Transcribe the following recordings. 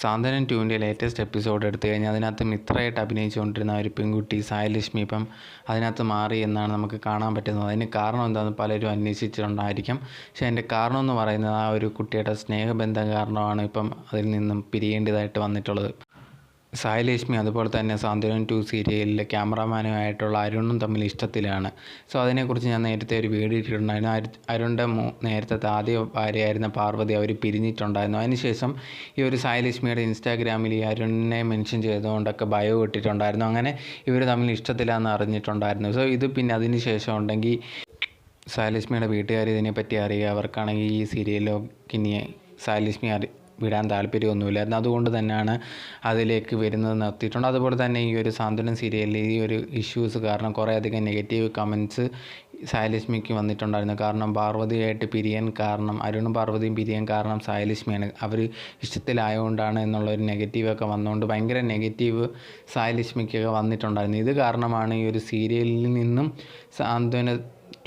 സാന്ത്വനം ടുവിന്റെ latest episode എടുത്തു കഴിഞ്ഞാൽ അതിനകത്ത് മിത്രയായിട്ട് അഭിനയിച്ചുകൊണ്ടിരുന്ന ഒരു പെൺകുട്ടി സായലക്ഷ്മി ഇപ്പം അതിനകത്ത് മാറി എന്നാണ് നമുക്ക് കാണാൻ പറ്റുന്നത്. അതിന് കാരണം എന്താണെന്ന് പലരും അന്വേഷിച്ചിട്ടുണ്ടായിരിക്കും. പക്ഷേ അതിന്റെ കാരണം എന്ന് പറയുന്നത് ആ ഒരു കുട്ടിയുടെ സ്നേഹബന്ധം കാരണമാണ് ഇപ്പം അതിൽ നിന്നും പിരിയേണ്ടതായിട്ട് വന്നിട്ടുള്ളത്. സായലക്ഷ്മി അതുപോലെ തന്നെ സാന്ത്വനം ടു സീരിയലിലെ ക്യാമറാമാനുമായിട്ടുള്ള അരുണും തമ്മിൽ ഇഷ്ടത്തിലാണ്. സോ അതിനെക്കുറിച്ച് ഞാൻ നേരത്തെ ഒരു വീഡിയോ ഇട്ടിട്ടുണ്ടായിരുന്നു. അരു അരുണിന്റെ നേരത്തെ ആദ്യ ഭാര്യയായിരുന്ന പാർവതി അവർ പിരിഞ്ഞിട്ടുണ്ടായിരുന്നു. അതിനുശേഷം ഈ ഒരു സായലക്ഷ്മിയുടെ ഇൻസ്റ്റാഗ്രാമിൽ ഈ അരുണിനെ മെൻഷൻ ചെയ്തുകൊണ്ടൊക്കെ ബയോ ഇട്ടിട്ടുണ്ടായിരുന്നു. അങ്ങനെ ഇവർ തമ്മിൽ ഇഷ്ടത്തിലാണെന്ന് അറിഞ്ഞിട്ടുണ്ടായിരുന്നു. സോ ഇത് പിന്നെ അതിന് ശേഷം ഉണ്ടെങ്കിൽ സായലക്ഷ്മിയുടെ വീട്ടുകാർ ഇതിനെപ്പറ്റി അറിയുക. അവർക്കാണെങ്കിൽ ഈ സീരിയലോ കിനിയെ സായലക്ഷ്മി അറി വിടാൻ താല്പര്യമൊന്നുമില്ലായിരുന്നു അതുകൊണ്ട് തന്നെയാണ് അതിലേക്ക് വരുന്നത് നിർത്തിയിട്ടുണ്ട്. അതുപോലെ തന്നെ ഈ ഒരു സാന്ത്വനം സീരിയലിൽ ഈ ഒരു ഇഷ്യൂസ് കാരണം കുറേയധികം നെഗറ്റീവ് കമന്റ്സ് സായലക്ഷ്മിക്ക് വന്നിട്ടുണ്ടായിരുന്നു. കാരണം പാർവതിയായിട്ട് പിരിയാൻ കാരണം അരുണും പാർവതിയും പിരിയാൻ കാരണം സായലക്ഷ്മിയാണ്. അവർ ഇഷ്ടത്തിലായതുകൊണ്ടാണ് എന്നുള്ളൊരു നെഗറ്റീവൊക്കെ വന്നുകൊണ്ട് ഭയങ്കര നെഗറ്റീവ് സായലക്ഷ്മിക്കൊക്കെ വന്നിട്ടുണ്ടായിരുന്നു. ഇത് കാരണമാണ് ഈ ഒരു സീരിയലിൽ നിന്നും സാന്ത്വന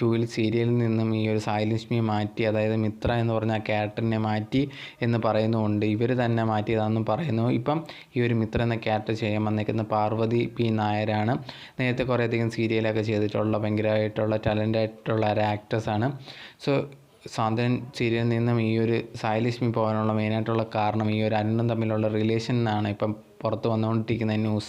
ടൂവിൽ സീരിയലിൽ നിന്നും ഈ ഒരു സായിലക്ഷ്മിയെ മാറ്റി അതായത് മിത്ര എന്ന് പറഞ്ഞ ആ ക്യാരക്ടറിനെ മാറ്റി എന്ന് പറയുന്നുമുണ്ട്. ഇവർ തന്നെ മാറ്റിയതാണെന്നും പറയുന്നു. ഇപ്പം ഈ ഒരു മിത്ര എന്ന ക്യാരക്ടർ ചെയ്യാൻ വന്നേക്കുന്ന പാർവതി പി. നായരാണ്. നേരത്തെ കുറേയധികം സീരിയലൊക്കെ ചെയ്തിട്ടുള്ള ഭയങ്കരമായിട്ടുള്ള ടാലന്റ് ആയിട്ടുള്ള ഒരു ആക്ട്രസ്സാണ്. സോ സാന്ത്വൻ സീരിയലിൽ നിന്നും ഈ ഒരു സായലക്ഷ്മി പോകാനുള്ള മെയിനായിട്ടുള്ള കാരണം ഈ ഒരു അണ്ണൻ തമ്മിലുള്ള റിലേഷൻ എന്നാണ് ഇപ്പം പുറത്ത് വന്നുകൊണ്ടിരിക്കുന്ന ന്യൂസ്.